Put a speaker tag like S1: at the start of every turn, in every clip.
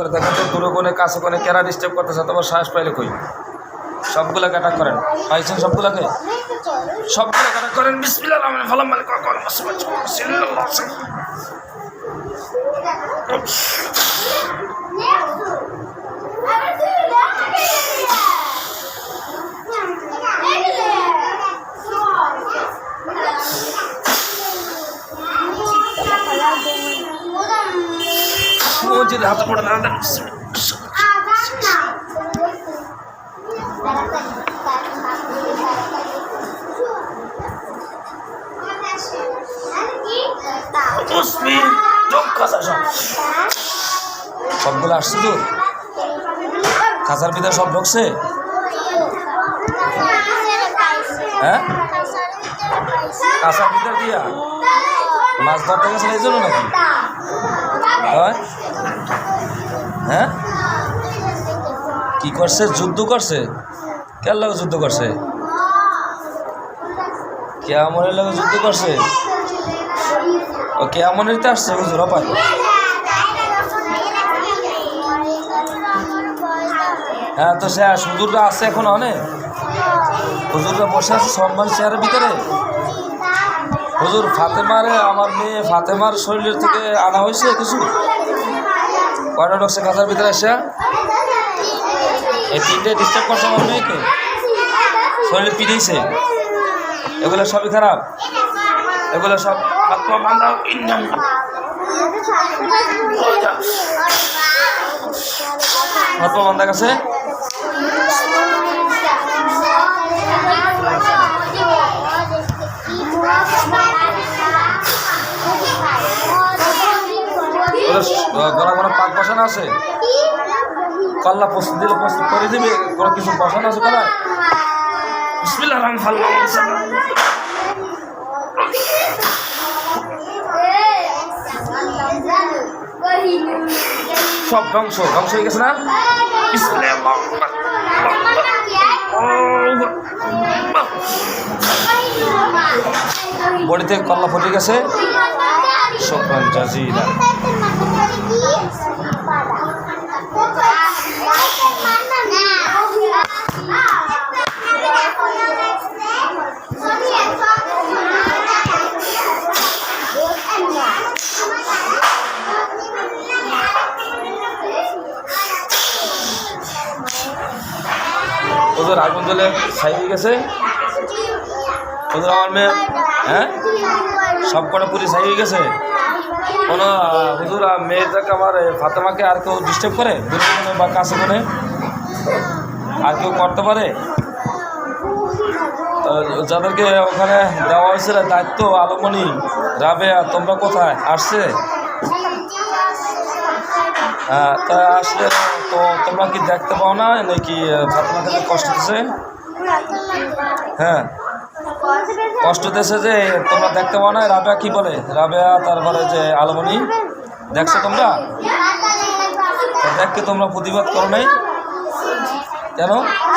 S1: করে দেখেন তো, দূরে কোনে কাছে কোনে কেরা ডিস্টার্ব করতেছে, তোমার সাহস পাইলে কই? সবগুলোকে অ্যাটাক করেন। পাইছেন সবগুলোকে? সবগুলো অ্যাটাক করেন বিসমিল্লাহ রহমান ফলাম মালিক করেন হাতে পড়ে সবগুলো আসছে তো খাসার ভিতরে সব ঢুকছে হ্যাঁ কাঁচার ভিতর দিয়া মাছ ধরতে গেছিল এই জন্য নাকি হ্যাঁ কি করছে? যুদ্ধ করছে? কেন লাগে যুদ্ধ করছে? কেমনের লাগে যুদ্ধ করছে? ও কেমনের তো আসছে, হুজুর অপায় হ্যাঁ তো সে হুজুররা আছে এখন অনেক হুজুররা বসে আছে সম্মান চেয়ারের ভিতরে? হুজুর, ফাতেমারে, আমার মেয়ে ফাতেমার শরীরের থেকে আনা হয়েছে কিছু? কয়টা ঢুকছে কাঁচার ভিতরে এসে এই তিনটে ডিস্টার্ব করছে আমার মেয়েকে শরীরে পিড়িয়েছে এগুলো সবই খারাপ? এগুলো সব হাত পা বান্ধা ইঞ্জাম হাত পা বান্ধা গেছে ওদের গলা গলা পাক বসানো আছে? কল্লা প্রস্তুত দিলে প্রস্তুত করে দিবে, কোনো কিছু বসানো আছে ফাল্লাহ সব ধ্বংস ধ্বংস হয়ে গেছে না। বডিতে কল্লা ফুটে গেছে। শোকরান জাজিরা ওদের আগুন জ্বলে ছাই হয়ে গেছে। ওদের আমার মেয়ে হ্যাঁ? সব কটা পুরি ছাই হয়ে গেছে। কোনো হুজুর মেয়েটাকে আমার ফাতেমাকে আর কেউ ডিস্টার্ব করে? দূরে বা কাছে কোনে আর কেউ করতে পারে? যাদেরকে ওখানে দেওয়া হয়েছিল দায়িত্ব, আলমনি, রাবেয়া, তোমরা কোথায়? আসছে? তা আসলে তো তোমরা কি দেখতে পাও না? নাকি আহ, ফাতেমাকে কষ্ট দিচ্ছে হ্যাঁ। কষ্ট দেশে যে তোমরা দেখতে পাও না? রাবেয়া কি বলে? রাবেয়া তারপরে যে আলমনি। দেখছ তোমরা? দেখকে তোমরা প্রতিবাদ করো নাই? কেন?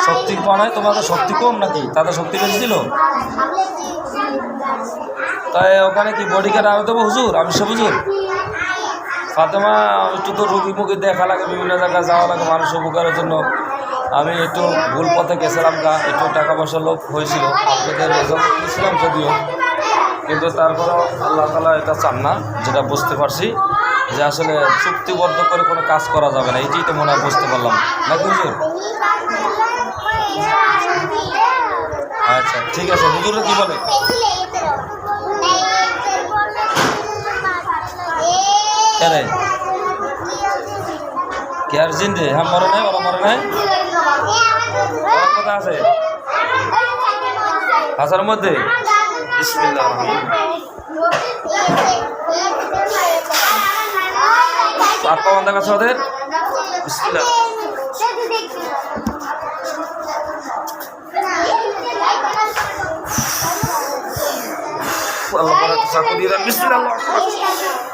S1: শক্তি পাও নাই? তোমাদের শক্তি কম নাকি? তাদের শক্তি বেশি ছিল? তাই ওখানে কি বডি গার্ড আরও দেবো হুজুর? আমি সে হুজুর। ফাতেমা, একটু তো রুগী মুখী দেখা লাগে, বিভিন্ন জায়গায় যাওয়া লাগে, মানুষ উপকারের জন্য। আমি একটু ভুল পথে গেছিলাম গা, একটু টাকা পয়সা লোভ হয়েছিল, আপনাদের রেজাল্ট দিয়েছিলাম যদিও। কিন্তু তারপরেও আল্লাহ তালা এটা চান না, যেটা বুঝতে পারছি, যে আসলে চুক্তিবদ্ধ করে কোনো কাজ করা যাবে না, এটাই তো মনে হয় বুঝতে পারলাম। নাকি হুজুর? আচ্ছা ঠিক আছে হুজুরে কি বলে? কেরে? কে আর জিন্দে? হ্যাঁ মরে নাই ওরা মরে নাই? কথা আছে? হাসার মধ্যে? বিসমিল্লাহ আত্মা বন্ধা কাছে ওদের? বিসমিল্লাহ। আল্লাহ চাকু দিয়ে।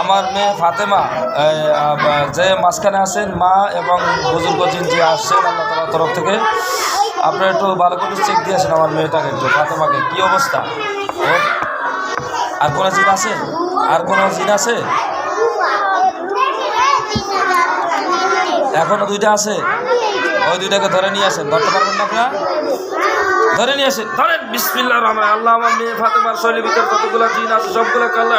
S1: আমার মেয়ে ফাতেমা যে মাঝখানে আছেন, মা এবং বুজুর্গ জিন যে আসছেন আল্লাহ তালার তরফ থেকে, আপনারা একটু ভালো করে চেক দিয়ে আসেন আমার মেয়েটাকে একটু, ফাতেমাকে, কী অবস্থা? আর কোনো জিন আছে? আর কোনো জিন আছে? এখনও দুইটা আছে? ওই দুইটাকে ধরে নিয়ে আসেন, ধরতে পারবেন না আপনারা? ধরে নিয়ে আসেন। ধরেন বিসমিল্লাহ রহমান আল্লাহ, আমার মেয়ে ফাতেমার শৈলী ভিতরে কতগুলো জিন আছে, সবগুলোকে আল্লাহ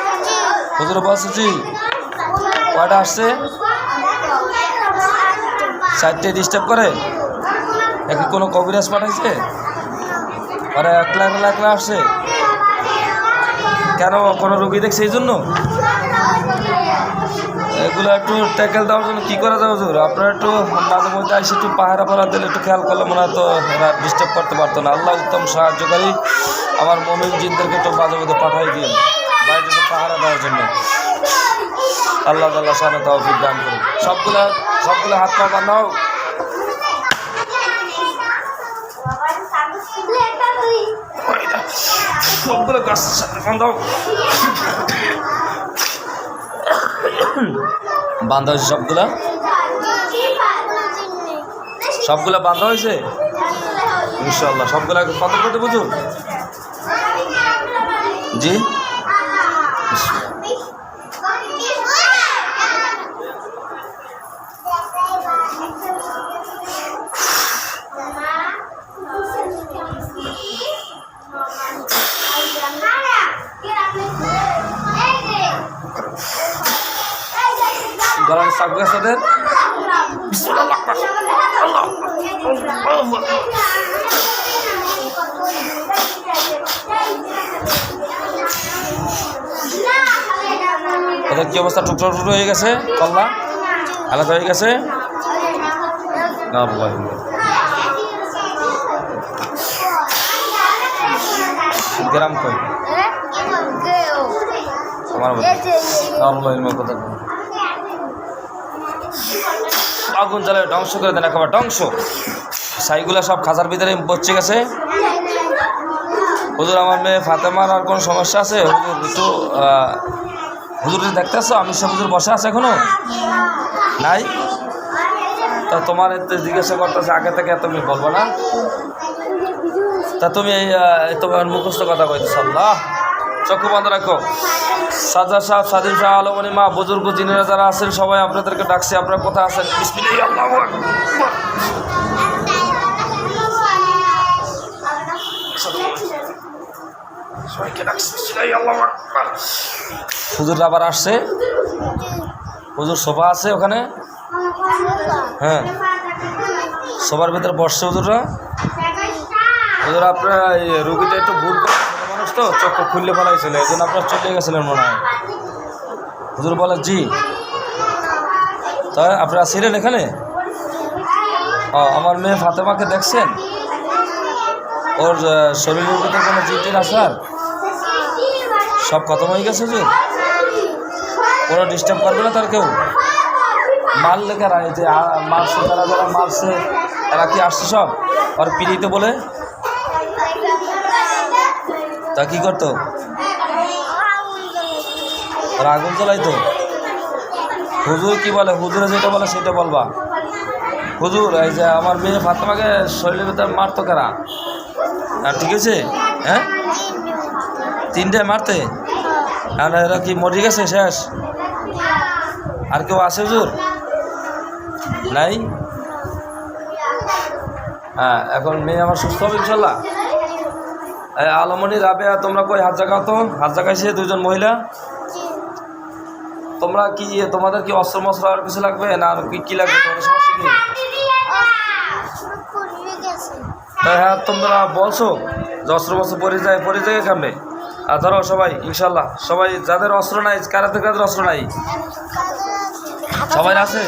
S1: হুজুর বলছে জি কয়টা আসছে? চারটে ডিস্টার্ব করে? একই কোনো কবিরাজ পাঠাইছে? আর একলা একলা একলা আসছে? কেন কোনো রুগী দেখছে এই জন্য? এগুলো একটু ট্যাকেল দেওয়ার জন্য কী করা যায় হুজুর? আপনারা একটু মাঝে মধ্যে এসে একটু পাহারা পাহারা দিলে একটু খেয়াল করলে মনে হয় তো এরা ডিস্টার্ব করতে পারতো না। আল্লাহ উত্তম সাহায্যকারী। আমার মমিন জিনদেরকে একটু মাঝে মধ্যে পাঠাই দিন পাহারা দেওয়ার জন্য। আল্লাহ তাল্লাহ সামনে তৌফিক দান করুন। সবগুলা, সবগুলো হাত পা বান্ধাও সবগুলো গাছের বান্ধা হয়েছে সবগুলা? সবগুলা বান্ধা হয়েছে? ইনশাল্লাহ সবগুলা কত কত বুঝুন? জি? গাছ ওদের ওদের কি অবস্থা? টুকরো টুকরো হয়ে গেছে? কল্লা? আলাদা হয়ে গেছে? না গ্রাম কই আমার কথা বলো। আগুন জ্বালায় ধ্বংস করে দেন একেবারে ধ্বংস। সাইগুলা সব খাঁচার ভিতরে বসছে গেছে। হুজুর আমার মেয়ে ফাতেমার আর কোনো সমস্যা আছে? হুজুর একটু হুজুর দেখতে আসছো? আমি সব হুজুর বসে আছে এখনও? নাই? তা তোমার এতে জিজ্ঞাসা করতেছে আগে থেকে তুমি বলব না? তা তুমি এই, তোমার মুখস্থ কথা কইতেছ আল্লাহ। চক্ষু বন্ধ রাখো। সাজা সাহেব সাদিম শাহ আলমনি মা, বুজুর্গ জিনেরা যারা আছেন, সবাই আপনাদেরকে ডাকছে, আপনারা কোথায় আছেন। হুজুর আবার আসছে। হুজুর সোফা আছে ওখানে? হ্যাঁ। সবার ভিতরে বসছে হুজুররা। হুজুর, আপনার রুগীটা একটু ভুল করে তো চোখ খুললে ফেলাইছিল এই জন্য আপনার চলে গেছিলেন মনে হয়। হুজুর বলে, জি। তাই আপনারা ছিলেন এখানে? আমার মেয়ে ফাতেমাকে দেখছেন? ওর শরীরের ভিতরে কোনো চিঠির আসার? সব খতম হয়ে গেছে, হুজুর? কোনো ডিস্টার্ব করবে না তার কেউ? মারলে কারা এই যে মারছে, তারা যারা মারছে এরা কি আসছে সব? আর পিড়িতে বলে? তা কি করতো? আগুন জ্বলাইতো হুজুর কি বলে? হুজুরে যেটা বলে সেটা বলবা। হুজুর, এই যে আমার মেয়ে ফাতেমাকে শরীরের ভিতরে মারতো কারা? আর ঠিক আছে? হ্যাঁ? তিনটায় মারতে? আর এরা কি মরে গেছে? শেষ? আর কেউ আছে হুজুর? নাই? হ্যাঁ এখন মেয়ে আমার সুস্থ হবে ইনশাল্লাহ। আলমনি রাবেয়া তোমরা কই হাত জাগাও তো? হাত জাগাইছে দুজন মহিলা? তোমরা কি তোমাদের কি অস্ত্র মস্ত্র আর কিছু লাগবে? না আর কি কি লাগবে? তোমাদের সমস্যা কি? তাই হ্যাঁ তোমরা বলছো যে অস্ত্র মস্ত্র পরে যায় পরে যায় কামড়ে আর ধরো সবাই ইনশাল্লাহ সবাই যাদের অস্ত্র নাই কারাতে কাদের অস্ত্র নাই? সবাই আছে?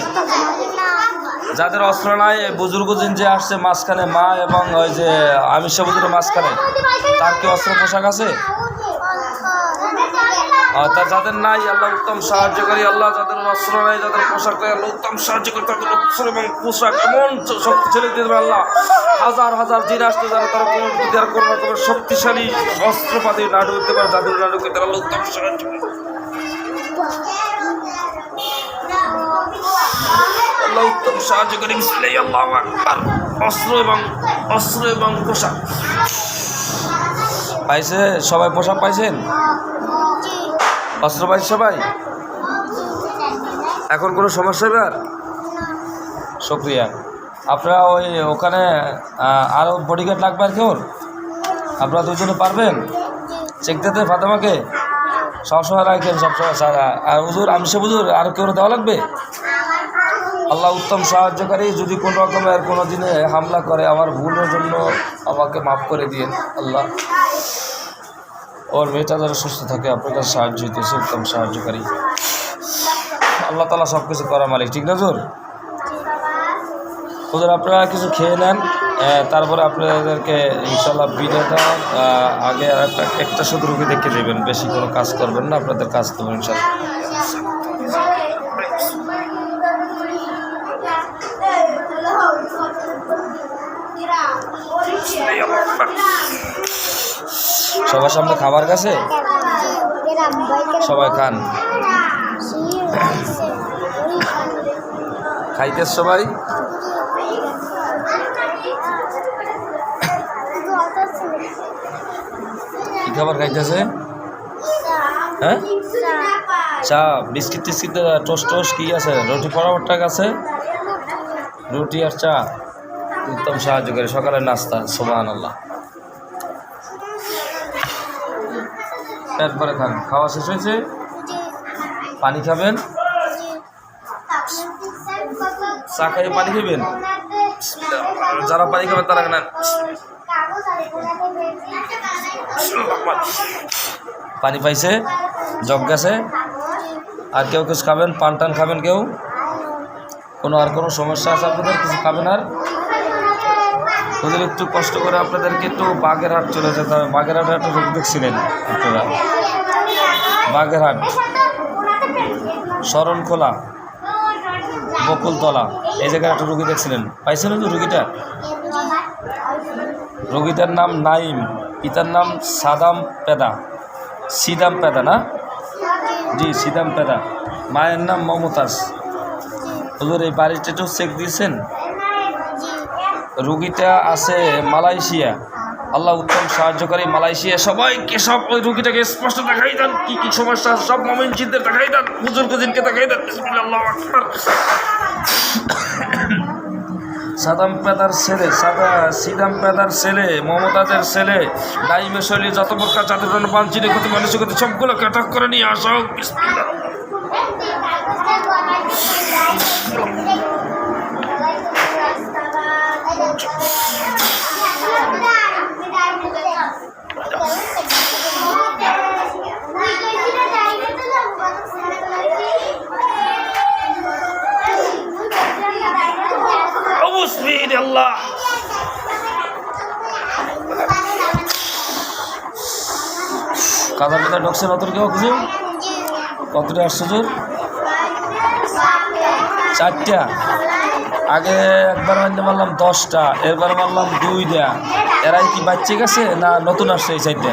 S1: যাদের অস্ত্র নাই, এই বুজুর্গ দিন যে আসছে মাঝখানে, মা এবং ওই যে আমির সাবুদের মাঝখানে। তার কি অস্ত্র পোশাক আছে? তা যাদের নাই, আল্লাহ উত্তম সাহায্য সাহায্যকারী আল্লাহ যাদের অস্ত্র নাই, যাদের পোশাক নাই, আল্লাহ উত্তম সাহায্য সাহায্যকারী তাদের অস্ত্র এবং পোশাক এমন শক্তিশালী দিয়ে দেবে আল্লাহ। হাজার হাজার জিন আসতে যারা তারা কোনো যদি আর শক্তিশালী অস্ত্রপাতি না ঢুকতে পারে, যাদের না ঢুকতে তারা আল্লাহ উত্তম সাহায্য আল্লাহ উত্তম সাহায্যকারী বিসমিল্লাহি আল্লাহু আকবার। অস্ত্র এবং অস্ত্র এবং পোশাক। পাইছে? সবাই পোশাক পাইছেন? অস্ত্র পাইছে সবাই? এখন কোনো সমস্যা হবে আর শুক্রিয়া। আপনারা ওই ওখানে আরও বডিগার্ড লাগবে আর কেউ আপনারা দুজনে পারবেন? চেক দিতে ফাতেমাকে? সবসময় রাখেন সবসময় স্যার আর হুজুর আমি সে হুজুর, আর কেউ দেওয়া লাগবে? আল্লাহ উত্তম সাহায্যকারী যদি কোনো রকমের কোনো দিনে হামলা করে আমার ভুলের জন্য আমাকে মাফ করে দিয়ে আল্লাহ। ওর মেয়েটা যেন সুস্থ থাকে আপনার কাছে সাহায্য হইতেছে উত্তম সাহায্যকারী। আল্লাহ তালা সব কিছু করা মালিক ঠিক না জোর ওদের আপনারা কিছু খেয়ে নেন তারপরে আপনাদেরকে ইনশাল্লাহ আহ, আগে আর একটা একটা শুধু রুগী দেখে দেবেন বেশি কোনো কাজ করবেন না আপনাদের কাজ করবেন ইনশাল্লাহ সবার সামনে খাবার কাছে? সবাই খান। খাইতে সবাই? কি খাবার খাইতেছে? হ্যাঁ? চা, বিস্কিট টিস্কিট টোস্ট টোস্ট কি আছে? রুটি পরামর্টা আছে? রুটি আর চা। উত্তম সাহায্য করে, সকালের নাস্তা সোমান আল্লাহ পেট ভরে খান। খাওয়া শেষ হয়েছে? পানি খাবেন? চা খাইয়ে পানি খাবেন? যারা পানি খাবেন তারা না পানি পাইছে? জগ গেছে? আর কেউ কিছু খাবেন? পান টান খাবেন কেউ? কোনো আর কোনো সমস্যা আছে আপনাদের? কিছু খাবেন আর? ওদের একটু কষ্ট করে আপনাদেরকে একটু বাগেরহাট চলে যেতে হবে। বাগেরহাটে একটা রোগ দেখছিলেন আপনারা। বাগেরহাট। শরণখোলা। বকুলতলা। এই জায়গায় একটা রুগী দেখছিলেন পাইছেন তো রুগীটা? রুগীটার নাম নাইম। পিতার নাম সাদাম পেদা। সিদাম পেদা না? জি, সিদাম পেদা। মায়ের নাম মমতাজ। হুজুর, এই বাড়িটা একটু চেক দিয়েছেন? রুগীটা আছে মালয়েশিয়া। আল্লাহ উত্তম সাহায্যকারী মালয়েশিয়া। সবাইকে সব ওই রুগীটাকে স্পষ্ট দেখাই দেন, কি কি সমস্যা সব মমিন চিন্তা দেখাই দেন বুজুর্গ দিনকে দেখাই দেন আল্লাহু। সাদাম পেদার ছেলে, সাদা, সিদাম পেদার ছেলে, মমতাজের ছেলে ডাইমে শৈলী যত প্রকার জাতির বাঞ্ছিত ক্ষতি মানুষের ক্ষতি সবগুলোকে আটক করে নিয়ে আসা অবশ্যই আল্লাহ। কাদা পিতা ঢুকছে নতুন কেউ কিছু? কতটা আসছে জোর? চারটা। আগে একবার মানতে মারলাম দশটা এরবার মারলাম দুইটা। এরাই কি বাচ্চা গেছে না নতুন আসছে এই চারটা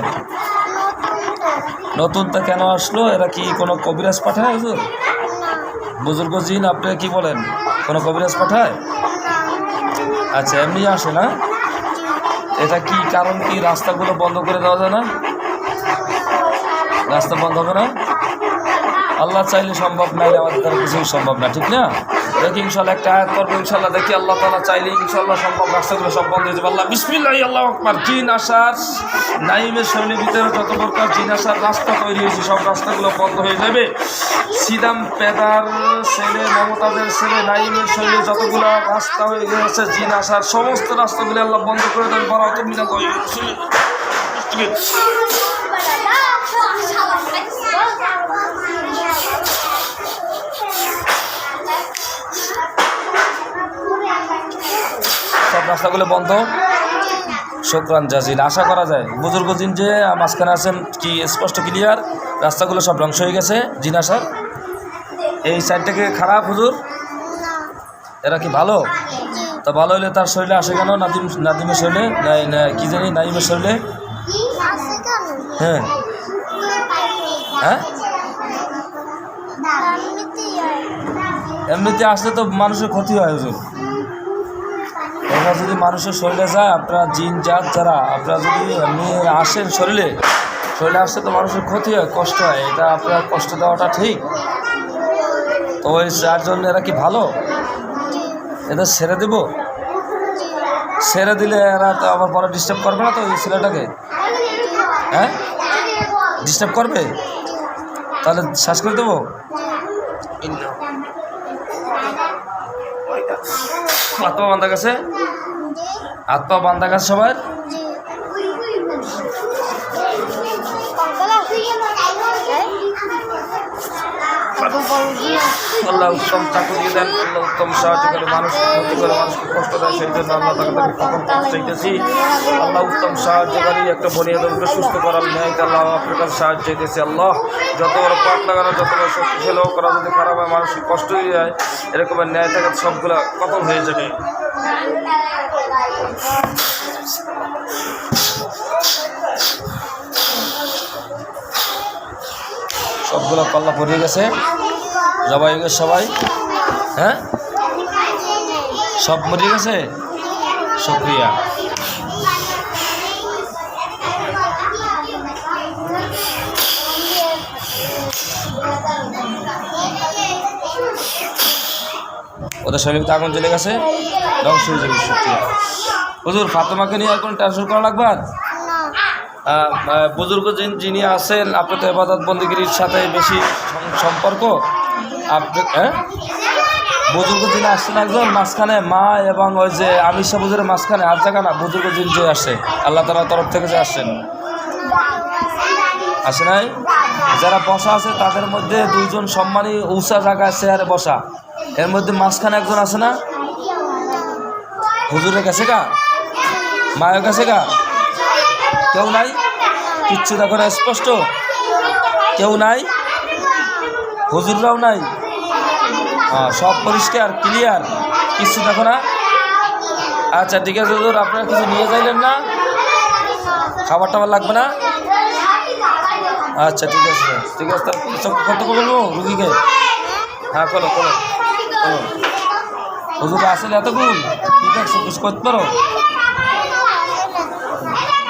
S1: নতুনটা কেন আসলো? এরা কি কোনো কবিরাজ পাঠায় হুজুর? বুজুর্গ জিন, আপনি কি বলেন? কোনো কবিরাজ পাঠায়? আচ্ছা এমনি আসে না? এটা কি কারণ কি? রাস্তাগুলো বন্ধ করে দেওয়া যায় না? রাস্তা বন্ধ হবে না? আল্লাহ চাইলে সম্ভব নাই, আমাদের দ্বারা কিছুই সম্ভব না, ঠিক না? দেখি ইনশাল্লাহ একটা আয়াত করব ইনশাল্লাহ দেখি আল্লাহ তালা চাইলে ইনশাল্লাহ সম্ভব রাস্তাগুলো সব বন্ধ হয়ে যাবে। আল্লাহ, বিসমিল্লাহ, আল্লাহ আকবার। জিন আসার নাইমের শৈলীর ভিতরে যত প্রকার জিন আসার রাস্তা তৈরি হয়েছে, সব রাস্তাগুলো বন্ধ হয়ে যাবে। সিদাম পেদার ছেলে, মমতাজের ছেলে নাইমের শৈলী যতগুলো রাস্তা হয়ে গেছে, জিন আসার সমস্ত রাস্তাগুলো আল্লাহ বন্ধ করে দেন। বড় তুমি না রাস্তাগুলো বন্ধ। শুক্রান জাজিল আশা করা যায় বুজুর্গ দিন যে মাঝখানে আছেন কি স্পষ্ট ক্লিয়ার রাস্তাগুলো সব ধ্বংস হয়ে গেছে। জিন আসার। এই সাইডটাকে খারাপ হুজুর? এরা কি ভালো? তা ভালো হলে তার শরীরে আসে কেন? নাদিম, নাদিমের শরীরে? নাই, কি জানি, নাইমের শরীরে? হ্যাঁ। হ্যাঁ? এমনিতে আসলে তো মানুষের ক্ষতি হয় হুজুর। এটা যদি মানুষের শরীরে যায় আপনারা জিন জাত যারা আপনারা যদি এমনি আসেন শরীরে শরীরে আসলে তো মানুষের ক্ষতি হয় কষ্ট হয় এটা আপনার কষ্ট দেওয়াটা ঠিক। তো ওই যার জন্য এরা কি ভালো? এদের ছেড়ে দেব? ছেড়ে দিলে এরা তো আবার পরে ডিস্টার্ব করবে না তো ওই ছেলেটাকে? হ্যাঁ? ডিস্টার্ব করবে? তাহলে শ্বাস করে দেবো? আত্মা বান্ধা গেছে আত্মা বান্ধা গেছে সবার? আল্লাহ উত্তম চাকরি দেন, আল্লাহ উত্তম সাহায্য করে মানুষ করে মানুষকে কষ্ট দেয়, সেই জন্য তাকে আল্লাহ উত্তম একটা সুস্থ করার ন্যায় সাহায্য আল্লাহ। যত যত করা যদি খারাপ হয় মানুষের কষ্ট হয়ে যায়, এরকমের ন্যায় থাকা সবগুলো কতল হয়ে যাবে। সবগুলো পাল্লা পড়ে গেছে। জবাই গেছে সবাই। হ্যাঁ? সব মরে গেছে? শুক্রিয়া। ওদের শরীরে তো আগুন চলে গেছে। ধ্বংস হয়ে যাবে শুক্রিয়া হুজুর ফাতেমাকে নিয়ে আর কোনো টেনশন করা লাগবে বুজুর্গ যিনি- যিনি আছেন আপনি তো এবাদত বন্দিগিরির সাথে বেশি সম্পর্ক। আপনি হ্যাঁ? বুজুর্গ যিনি আসছেন একজন মাঝখানে মা এবং ওই যে আমির বুজুরের মাঝখানে আর জায়গা না বুজুর্গ যিনি যে আসছে আল্লাহ তালার তরফ থেকে যে আসছেন আসে নাই? যারা বসা আছে, তাদের মধ্যে দুইজন সম্মানী উষা জায়গায় চেয়ারে বসা। এর মধ্যে মাঝখানে একজন আছে না? হুজুরের কাছে গা? মায়ের কাছে গা? কেউ নাই? কিচ্ছু দেখো না, স্পষ্ট? কেউ নাই? হুজুররাও নাই? সব পরিষ্কার ক্লিয়ার কিচ্ছু দেখো না? আচ্ছা ঠিক আছে, হুজুর, আপনারা কিছু নিয়ে যাইলেন না? খাবার টাবার লাগবে না? আচ্ছা ঠিক আছে ঠিক আছে তার কত বলব রুগীকে? হ্যাঁ বলো বলো বলো। হুজুর, আসলে এতক্ষণ ঠিক আছে কিছু করতে পারো?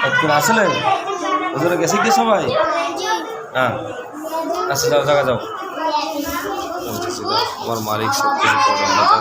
S1: একদিন আসলে? হুজুরে গেছে কি সবাই? হ্যাঁ আচ্ছা যাও জায়গা যাও। আমার মালিক সব কিছু করে